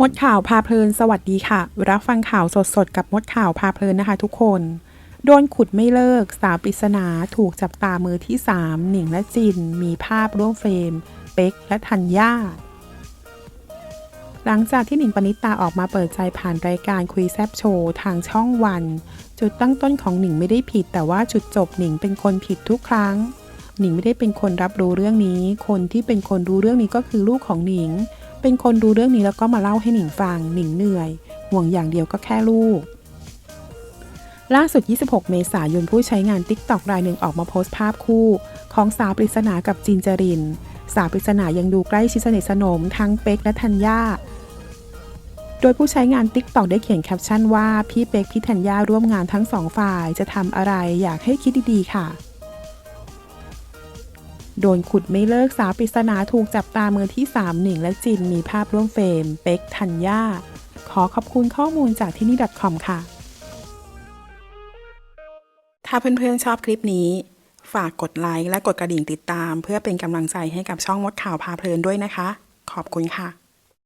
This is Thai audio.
มดข่าวพาเพลินสวัสดีค่ะ รับฟังข่าวสดๆ กับมดข่าวพาเพลินนะคะทุกคน โดนขุดไม่เลิก สาวปริศนาถูกจับตามือที่ 3 หนิงและจิน มีภาพร่วมเฟรม เป๊กและธัญญาหลังจากที่หนิงปณิตาออกมาเปิดใจผ่านรายการคุยแซบโชว์ทางช่องวัน จุดตั้งต้นของหนิงไม่ได้ผิด แต่ว่าจุดจบหนิงเป็นคนผิดทุกครั้ง หนิงไม่ได้เป็นคนรับรู้เรื่องนี้ คนที่เป็นคนรู้เรื่องนี้ก็คือลูกของหนิง เป็นคนรู้เรื่องนี้แล้วก็มาเล่าให้หนิงฟังหนิงเหนื่อย ห่วงอย่างเดียวก็แค่ลูก ล่าสุด 26 เมษายนผู้ใช้งาน TikTok รายหนึ่งออกมาโพสต์ภาพคู่ ของสาวปริศนากับจินจริน สาวปริศนายังดูใกล้ชิดสนิทสนมทั้งเป๊กและธัญญาโดยผู้ใช้งาน TikTok ได้เขียนแคปชั่นว่า พี่เป๊กพี่ธัญญาร่วมงานทั้งสองฝ่ายจะทำอะไรอยากให้คิดดีๆค่ะ โดนขุดไม่เลิกสาวปริศนาถูกจับตามือที่ 3 หนิงและจินมีภาพร่วมเฟรม เป็กทัญญาขอขอบคุณข้อมูลจากที่นี่ .com ค่ะ ถ้าเพื่อนๆชอบคลิปนี้ ฝากกดไลค์และกดกระดิ่งติดตาม เพื่อเป็นกำลังใจให้กับช่องมดข่าวพาเพลินด้วยนะคะ ขอบคุณค่ะ